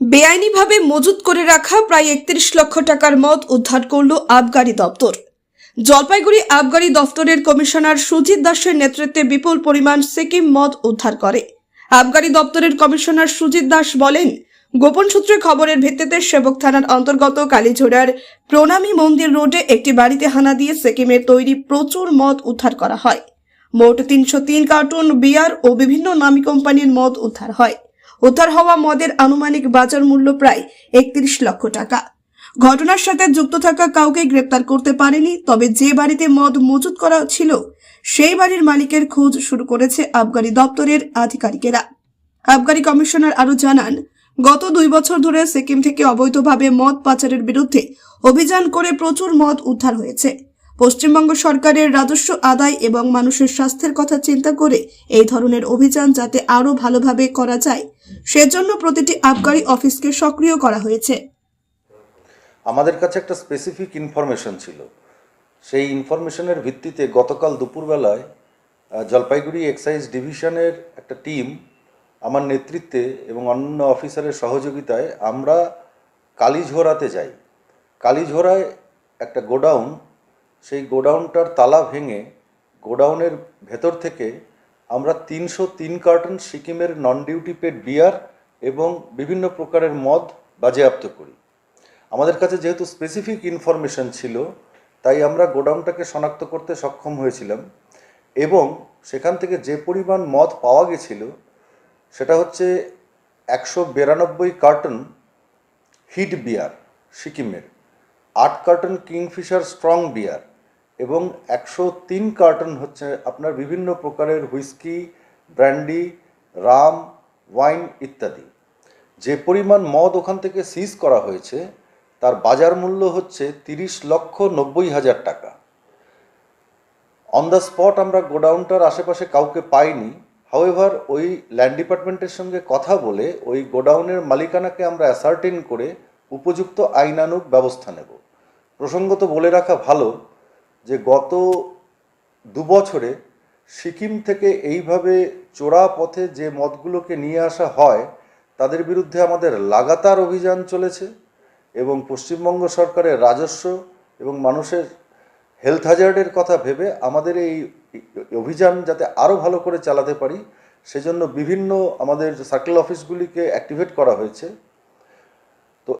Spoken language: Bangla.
বেআইনিভাবে মজুত করে রাখা প্রায় একত্রিশ লক্ষ টাকার মদ উদ্ধার করল আবগারি দপ্তর। জলপাইগুড়ি আবগারি দপ্তরের কমিশনার সুজিত দাসের নেতৃত্বে বিপুল পরিমাণ সিকিম মদ উদ্ধার করে। আবগারি দপ্তরের কমিশনার সুজিত দাস বলেন, গোপন সূত্রে খবরের ভিত্তিতে সেবক থানার অন্তর্গত কালীঝোড়ার প্রণামী মন্দির রোডে একটি বাড়িতে হানা দিয়ে সিকিমের তৈরি প্রচুর মদ উদ্ধার করা হয়। মোট তিনশো তিন কার্টুন, বিয়ার ও বিভিন্ন নামী কোম্পানির মদ উদ্ধার হয়। উদ্ধার হওয়া মদের আনুমানিক বাজার মূল্য প্রায় একত্রিশ লক্ষ টাকা। ঘটনার সাথে যুক্ত থাকা কাউকে গ্রেপ্তার করতে পারেনি, তবে যে বাড়িতে মদ মজুত করা ছিল, সেই বাড়ির মালিকের খোঁজ শুরু করেছে আবগারি দপ্তরের আধিকারিকেরা। আবগারি কমিশনার আরও জানান, গত দুই বছর ধরে সিকিম থেকে অবৈধভাবে মদ পাচারের বিরুদ্ধে অভিযান করে প্রচুর মদ উদ্ধার হয়েছে। পশ্চিমবঙ্গ সরকারের রাজস্ব আদায় এবং মানুষের স্বাস্থ্যের কথা চিন্তা করে এই ধরনের অভিযান যাতে আরও ভালোভাবে করা যায় সেজন্য প্রতিটি আবগারি অফিসকে সক্রিয় করা হয়েছে। আমাদের কাছে একটা স্পেসিফিক ইনফরমেশন ছিল। সেই ইনফরমেশনের ভিত্তিতে গতকাল দুপুরবেলায় জলপাইগুড়ি এক্সাইজ ডিভিশনের একটা টিম আমার নেতৃত্বে এবং অন্যান্য অফিসারের সহযোগিতায় আমরা কালীঝোড়াতে যাই। কালীঝোড়ায় একটা গোডাউন, সেই গোডাউনটার তালা ভেঙে গোডাউনের ভেতর থেকে আমরা তিনশো তিন কার্টন সিকিমের নন ডিউটি পেড বিয়ার এবং বিভিন্ন প্রকারের মদ বাজেয়াপ্ত করি। আমাদের কাছে যেহেতু স্পেসিফিক ইনফরমেশন ছিল, তাই আমরা গোডাউনটাকে শনাক্ত করতে সক্ষম হয়েছিলাম এবং সেখান থেকে যে পরিমাণ মদ পাওয়া গেছিল, সেটা হচ্ছে একশো বিরানব্বই কার্টন হিট বিয়ার সিকিমের, আট কার্টন কিংফিশার স্ট্রং বিয়ার এবং একশো তিন কার্টন হচ্ছে আপনার বিভিন্ন প্রকারের হুইস্কি, ব্র্যান্ডি, রাম, ওয়াইন ইত্যাদি। যে পরিমাণ মদ ওখান থেকে সিজ করা হয়েছে, তার বাজার মূল্য হচ্ছে তিরিশ লক্ষ নব্বই হাজার টাকা। অন দ্য স্পট আমরা গোডাউনটার আশেপাশে কাউকে পাইনি। হাওয়েভার ওই ল্যান্ড ডিপার্টমেন্টের সঙ্গে কথা বলে ওই গোডাউনের মালিকানাকে আমরা অ্যাসার্টেন করে উপযুক্ত আইনানুগ ব্যবস্থা নেব। প্রসঙ্গত বলে রাখা ভালো যে গত দু বছরে সিকিম থেকে এইভাবে চোরা পথে যে মদগুলোকে নিয়ে আসা হয়, তাদের বিরুদ্ধে আমাদের লাগাতার অভিযান চলেছে এবং পশ্চিমবঙ্গ সরকারের রাজস্ব এবং মানুষের হেলথ হ্যাজার্ডের কথা ভেবে আমাদের এই অভিযান যাতে আরও ভালো করে চালাতে পারি, সেজন্য বিভিন্ন আমাদের সার্কেল অফিসগুলিকে অ্যাক্টিভেট করা হয়েছে।